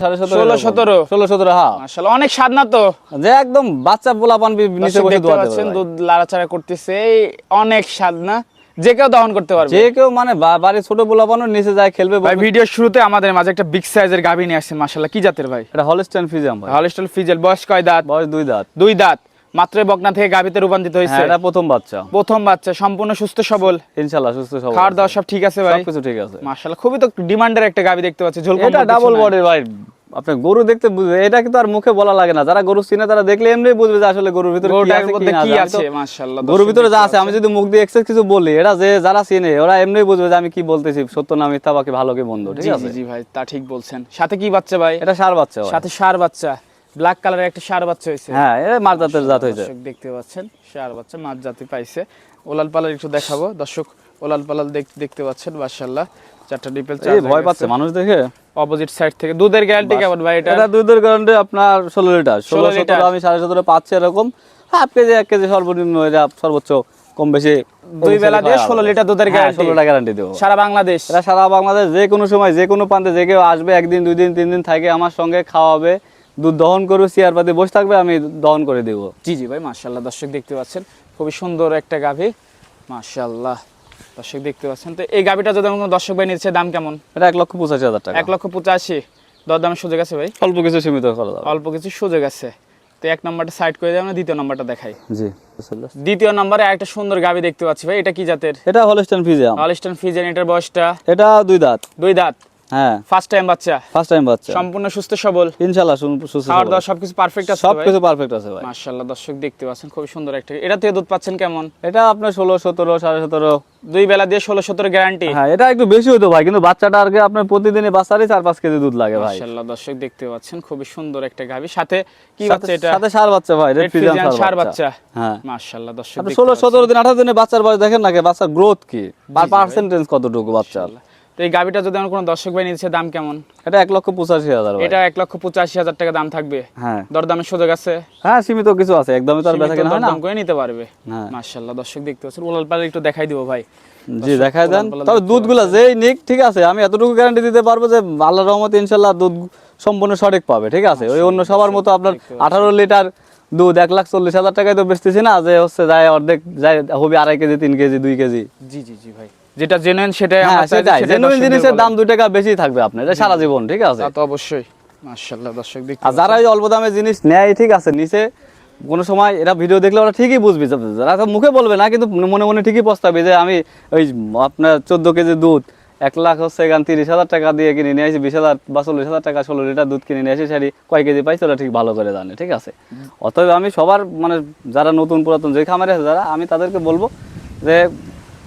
সাড়ে ষোলো সতেরো। ষোলো সতেরো হ্যাঁ। মাশাআল্লাহ অনেক স্বাদ না তো? যে একদম বাচ্চা পোলা নিচে বসে দেখতে দোয়াতে পাচ্ছেন পারবে। দুধ লাড়াচাড়া করতেছে অনেক স্বাদ না? যে কেউ দহন করতে পারবে। যে কেউ মানে বা- ছোট পোলা নিচে যায় খেলবে ভাই ভিডিওর শুরুতে আমাদের মাঝে একটা বিগ সাইজের গাভী নিয়ে আসছেন মাশাআল্লাহ। কি জাতের ভাই? এটা হলস্টাইন ফিজাম ভাই। হলিস্টল ফিজেল বয়স কয় দাঁত? বয়স দুই দাঁত। দুই দাঁত। মাত্র বকনা থেকে গাভীতে রূপান্তরিত হয়েছে। হ্যাঁ এটা প্রথম বাচ্চা। প্রথম বাচ্চা সম্পূর্ণ সুস্থ সবল। ইনশাল্লাহ সুস্থ সবল। খাওয়ার দাওয়া সব ঠিক আছে ভাই? সবকিছু ঠিক আছে। মাশাআল্লাহ খুবই তো ডিমান্ডের একটা গাভী দেখতে পাচ্ছি ঝোল এটা ডাবল বডি ভাই। আপনি গরু দেখতে বুঝবে এটা কিন্তু আর মুখে বলা লাগে না। যারা গরু চিনে তারা দেখলে এমনি বুঝবে যে আসলে গরুর ভিতরে কি আছে মাশাআল্লাহ গরুর ভিতরে যা আছে আমি যদি মুখ দিয়ে এক্সেস কিছু বলি এরা যে যারা চিনে ওরা এমনি বুঝবে যে আমি কি বলতেছি সত্য না মিথ্যা বাকি ভালো কি মন্দ ঠিক আছে? জি ভাই তা ঠিক বলছেন। সাথে কি বাচ্চা ভাই? এটা সার বাচ্চা সাথে সার বাচ্চা। ব্ল্যাক কালারের একটা সার বাচ্চা হয়েছে। হ্যাঁ এটা মার জাতের জাত হয়েছে। দেখতে পাচ্ছেন সার বাচ্চা মাছ জাতি পাইছে। ওলাল পালাল একটু দেখাবো। দর্শক ওলাল পালাল দেখতে পাচ্ছেন মাশাআল্লাহ। চারটা ডিপেল এই ভয় পাচ্ছে মানুষ দেখে? অপোজিট সাইড থেকে। দুধের গ্যারান্টি কেমন ভাই এটা? এটা দুধের গ্যারান্টি আপনার ষোলো লিটার। 16 লিটার। আমি সাড়ে সতেরো পাচ্ছি এরকম। হাফ কেজি এক কেজি সর্বনিম্ন এটা সর্বোচ্চ কম বেশি দুই বেলা দিয়ে 16 লিটার দুধের guarantee। ষোলোটা গ্যারান্টি দেবো। সারা বাংলাদেশ। এটা সারা বাংলাদেশ যে কোনো সময় যে কোনো প্রান্তে যে কেউ আসবে একদিন দুই দিন তিন দিন থাকে আমার সঙ্গে খাওয়াবে দুধ দহন করবে চেয়ার পাতি বসে থাকবে আমি দহন করে দিব। জি জি ভাই মাশাআল্লাহ দর্শক দেখতে পাচ্ছেন খুবই সুন্দর একটা গাভী। মাশাআল্লাহ। দর্শক দেখতে পাচ্ছেন। তো এই গাভীটা যদি কোনো দর্শক ভাই নিচ্ছে দাম কেমন? এটা এক লক্ষ পঁচাশি হাজার টাকা। এক লক্ষ পঁচাশি। দরদামের সুযোগ আছে ভাই? অল্প কিছু সীমিত করা অল্প কিছু সুযোগ আছে। তো এক নম্বরটা সাইড করে আমরা দ্বিতীয় নম্বরটা দেখাই। জি দ্বিতীয় নম্বরে একটা সুন্দর গাভী দেখতে পাচ্ছি ভাই। এটা কি জাতের? এটা হলস্টাইন ফিজিয়াম হলিস্টন ফিজেন এটার বয়সটা? এটা দুই দাঁত। দুই দাঁত? হ্যাঁ। ফার্স্ট টাইম বাচ্চা? ফার্স্ট টাইম বাচ্চা। সম্পূর্ণ সুস্থ সবল? ইনশাল্লাহ সুস্থ সবল। দাওয়া সবকিছু পারফেক্ট আছে সব কিছু পারফেক্ট আছে ভাই। মাশাআল্লাহ দর্শক দেখতে পাচ্ছেন খুবই সুন্দর একটা এটা থেকে দুধ পাচ্ছেন কেমন? এটা আপনার ষোলো সতেরো সাড়ে সতেরো। দুই বেলা দিয়ে ষোলো সতেরো গ্যারান্টি হ্যাঁ এটা একটু বেশি হতো ভাই কিন্তু বাচ্চাটা আর আপনার প্রতিদিনই বাচ্চারই চার পাঁচ কেজি দুধ লাগে ভাই। ইনশাআল্লাহ দর্শক দেখতে পাচ্ছেন খুবই সুন্দর একটা গাভী। সাথে কি বাচ্চা এটা? সাথে সার বাচ্চা ভাই রেড ফিজিয়ান সার বাচ্চা। বাচ্চা। হ্যাঁ। মাশাআল্লাহ দর্শক আপনি দেখতে ষোলো পাচ্ছেন। সতেরো দিন আঠারো দিনে বাচ্চার বয়স দেখেন নাকি? বাচ্চার গ্রোথ কি? পার্সেন্টেজ কতটুকু বাচ্চার? তো এই গাভীটা যদি আমার কোনো দর্শক ভাই নিচ্ছে দাম কেমন? এটা এক লক্ষ পঁচাশি হাজার এটা এক লক্ষ পঁচাশি হাজার টাকা দাম থাকবে। হ্যাঁ। দরদামের সুযোগ আছে? হ্যাঁ সীমিত কিছু আছে। একদমই তো আর বেচা কেনা হয় না। করে নিতে পারবে। হ্যাঁ। মাশাআল্লাহ দর্শক দেখতে পাচ্ছেন ওলাল পালে একটু দেখাই দিব ভাই। জি দেখাই দেন। তবে দুধগুলা যেই নিক ঠিক আছে আমি এতটুকু গ্যারান্টি দিতে পারব যে আল্লাহ রহমতে ইনশাল্লাহ দুধ সম্পূর্ণ সঠিক পাবে ঠিক আছে? ওই অন্য সবার মতো আপনার আঠারো লিটার দুধ এক লাখ চল্লিশ হাজার টাকায় তো বেচতেছি না যে হচ্ছে যায় অর্ধেক যায় হবে আড়াই কেজি তিন কেজি দুই কেজি। জি জি জি ভাই। যেটা জেনুইন সেটাই হ্যাঁ আমরা চাই সেটাই। জেনুইন জিনিসের দাম দুই টাকা বেশি থাকবে আপনার এটা সারা জীবন ঠিক আছে? তা তো অবশ্যই। মাশাআল্লাহ দর্শক দেখতে আর যারা এই অল্প দামে জিনিস নেয় ঠিক আছে নিচে কোনো সময় এরা ভিডিও দেখলে ওরা ঠিকই বুঝবে। যারা মুখে বলবে না কিন্তু মনে মনে ঠিকই পস্তাবে যে আমি ওই আপনার চোদ্দ কেজি দুধ এক লাখ হচ্ছে এখান তিরিশ হাজার টাকা দিয়ে কিনে নিয়ে আসি বিশ হাজার বা চল্লিশ হাজার টাকা ষোলো লিটার দুধ কিনে নিয়ে আসি সারি কয় কেজি পাইছে ওরা ঠিক ভালো করে জানে ঠিক আছে? অতএব আমি সবার মানে যারা নতুন পুরাতন যে খামারে আছে যারা আমি তাদেরকে বলব যে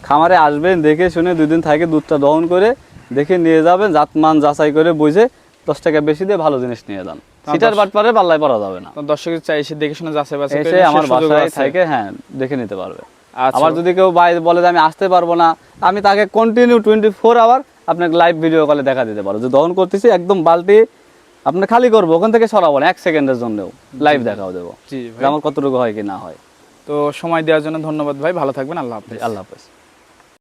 খামারে আসবেন দেখে শুনে দুই দিন থাকে দুধটা দহন করে দেখে নিয়ে যাবেন জাতমান যাচাই করে বুঝে দশ টাকা বেশি দিয়ে ভালো জিনিস নিয়ে যান। সিটার বাটপারে পাল্লায় পড়া যাবে না। তো দর্শক চাই এসে দেখে শুনে যাচাই বাছাই এসে আমার বাসায়। থেকে হ্যাঁ দেখে নিতে পারবে। আচ্ছা। আবার যদি কেউ বাইরে বলে যে আমি আসতে পারব না আমি তাকে কন্টিনিউ টোয়েন্টি ফোর আওয়ার আপনাকে লাইভ ভিডিও কলে দেখা দিতে পারব। যে দহন করতেছি একদম বালতি আপনি খালি করব ওখান থেকে সরাবো না এক সেকেন্ডের জন্যও লাইভ দেখাও দেবো। আমার কতটুকু হয় কি না হয়। তো সময় দেওয়ার জন্য ধন্যবাদ ভাই ভালো থাকবেন আল্লাহ হাফেজ। আল্লাহ হাফেজ।